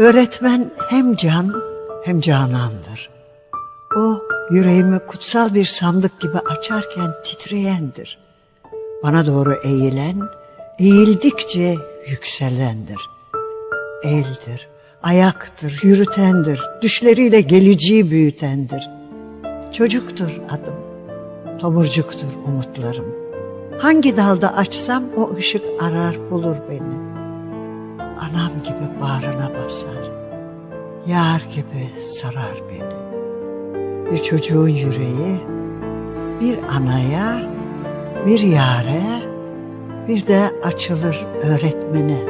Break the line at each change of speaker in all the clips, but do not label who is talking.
Öğretmen hem can hem canandır. O yüreğimi kutsal bir sandık gibi açarken titreyendir. Bana doğru eğilen, eğildikçe yükselendir. Eldir, ayaktır, yürütendir, düşleriyle geleceği büyütendir. Çocuktur adım, tomurcuktur umutlarım. Hangi dalda açsam o ışık arar bulur beni. Anam gibi bağrına basar, yar gibi sarar beni. Bir çocuğun yüreği, bir anaya, bir yare, bir de açılır öğretmene.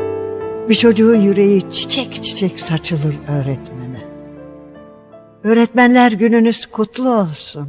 Bir çocuğun yüreği çiçek çiçek saçılır öğretmene. Öğretmenler gününüz kutlu olsun.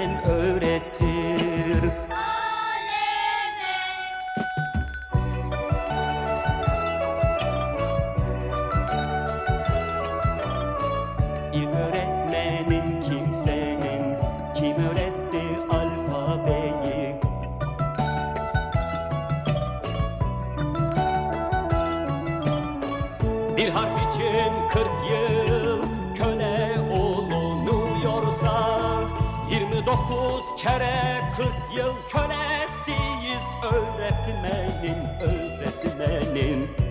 İlk öğretmenin kimsenin Kim öğretti alfabeyi? Bir harf için kırk yıl köle olunuyorsa 29 kere 40 yıl kölesiyiz. Öğretmenin öğretmenin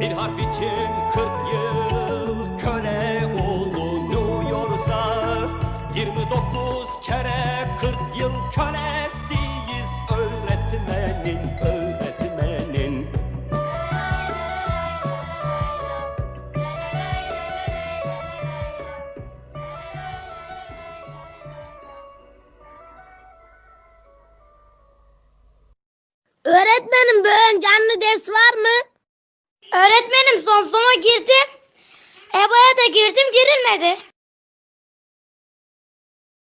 Bir harf için 40 yıl köle olunuyorsa 29 kere 40 yıl kölesiyiz öğretmenin öğretmenin
Öğretmenim var mı?
Öğretmenim son sona girdim. EBA'ya da girdim girilmedi.